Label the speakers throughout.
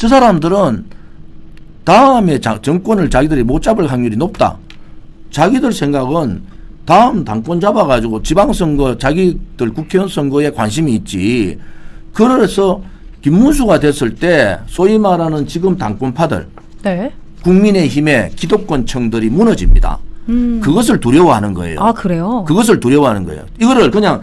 Speaker 1: 저 사람들은 다음에 자- 정권을 자기들이 못 잡을 확률이 높다. 자기들 생각은 다음 당권 잡아가지고 지방선거 자기들 국회의원 선거에 관심이 있지. 그래서 김문수가 됐을 때 소위 말하는 지금 당권파들
Speaker 2: 네.
Speaker 1: 국민의힘의 기득권층들이 무너집니다.
Speaker 2: 음.
Speaker 1: 그것을 두려워하는 거예요.
Speaker 2: 아 그래요?
Speaker 1: 그것을 두려워하는 거예요. 이거를 그냥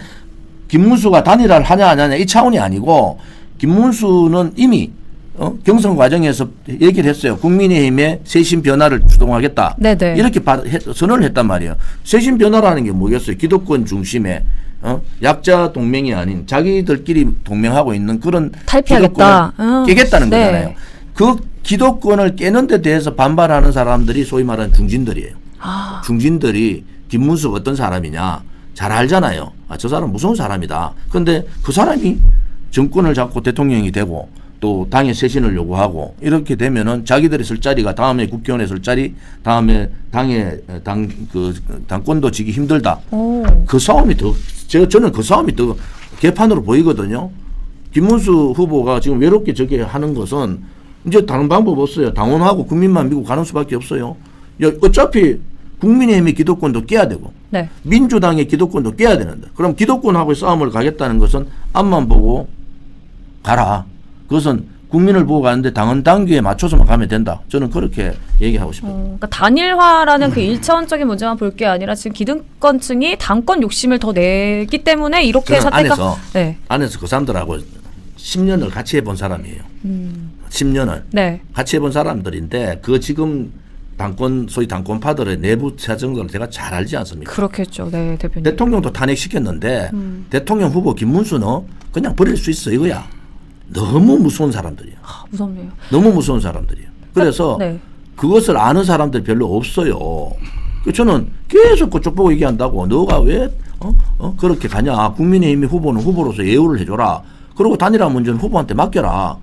Speaker 1: 김문수가 단일화를 하냐 안 하냐 이 차원이 아니고 김문수는 이미 어? 경선 과정에서 얘기를 했어요. 국민의힘의 세신 변화를 주동하겠다.
Speaker 2: 네네.
Speaker 1: 이렇게 바- 했- 선언을 했단 말이에요. 세신 변화라는 게 뭐겠어요? 기득권 중심의 어? 약자 동맹이 아닌 자기들끼리 동맹하고 있는 그런
Speaker 2: 탈피하겠다.
Speaker 1: 기득권을
Speaker 2: 응.
Speaker 1: 깨겠다는
Speaker 2: 네.
Speaker 1: 거잖아요. 그 기득권을 깨는 데 대해서 반발하는 사람들이 소위 말하는 중진들이에요.
Speaker 2: 아,
Speaker 1: 중진들이 김문수가 어떤 사람이냐 잘 알잖아요. 아, 저 사람 무서운 사람이다. 근데 그 사람이 정권을 잡고 대통령이 되고 또 당의 쇄신을 요구하고 이렇게 되면은 자기들이 쓸 자리가 다음에 국회의원에 쓸 자리, 다음에 당에 당그 당권도 지기 힘들다.
Speaker 2: 오.
Speaker 1: 그 싸움이 더 제가 저는 그 싸움이 더 개판으로 보이거든요. 김문수 후보가 지금 외롭게 저게 하는 것은 이제 다른 방법 없어요. 당원하고 국민만 믿고 가는 수밖에 없어요. 야, 어차피 국민의힘의 기득권도 깨야 되고
Speaker 2: 네.
Speaker 1: 민주당의 기득권도 깨야 되는데 그럼 기득권하고의 싸움을 가겠다는 것은 앞만 보고 가라. 그것은 국민을 보고 가는데 당헌 당규에 맞춰서만 가면 된다. 저는 그렇게 얘기하고 싶어요.
Speaker 2: 어, 그러니까 단일화라는 그 일차원적인 문제만 볼 게 아니라 지금 기득권층이 당권 욕심을 더 내기 때문에 이렇게
Speaker 1: 저는
Speaker 2: 사태가
Speaker 1: 안에서
Speaker 2: 네.
Speaker 1: 안에서 그 사람들하고 10년을 같이 해본 사람이에요.
Speaker 2: 음.
Speaker 1: 10년을
Speaker 2: 네.
Speaker 1: 같이 해본 사람들인데 그 지금 당권 소위 당권파들의 내부 사정들을 제가 잘 알지 않습니까?
Speaker 2: 그렇겠죠. 네, 대표님.
Speaker 1: 대통령도 탄핵시켰는데
Speaker 2: 음.
Speaker 1: 대통령 후보 김문수는 그냥 버릴 수 있어 이거야. 너무 무서운 사람들이야.
Speaker 2: 아, 무섭네요.
Speaker 1: 너무 무서운 사람들이에요. 그래서
Speaker 2: 네.
Speaker 1: 그것을 아는 사람들이 별로 없어요. 그 저는 계속 그쪽 보고 얘기한다고 너가 왜 어? 어? 그렇게 가냐 국민의힘의 후보는 후보로서 예우를 해줘라 그리고 단일화 문제는 후보한테 맡겨라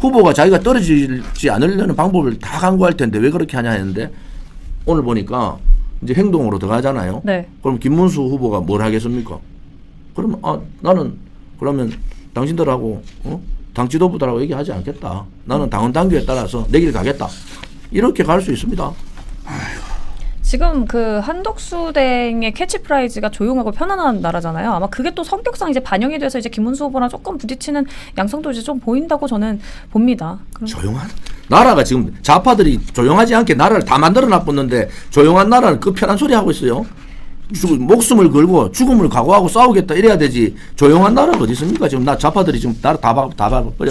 Speaker 1: 후보가 자기가 떨어지지 않으려는 방법을 다 강구할 텐데 왜 그렇게 하냐 했는데 오늘 보니까 이제 행동으로 들어가잖아요
Speaker 2: 네.
Speaker 1: 그럼 김문수 후보가 뭘 하겠습니까 그러면 아 나는 그러면 당신들하고 어? 당 지도부들하고 얘기하지 않겠다. 나는 당원 당규에 따라서 내 길 가겠다. 이렇게 갈 수 있습니다.
Speaker 2: 지금 그 한덕수 댕의 캐치프라이즈가 조용하고 편안한 나라잖아요. 아마 그게 또 성격상 이제 반영이 돼서 이제 김문수 후보랑 조금 부딪히는 양상도 이제 좀 보인다고 저는 봅니다.
Speaker 1: 조용한 나라가 지금 좌파들이 조용하지 않게 나라를 다 만들어 놨었는데 조용한 나라는 그 편한 소리 하고 있어요. 죽- 목숨을 걸고 죽음을 각오하고 싸우겠다 이래야 되지. 조용한 나라가 어디 있습니까? 지금 나 좌파들이 지금 다 봐- 다 봐버렸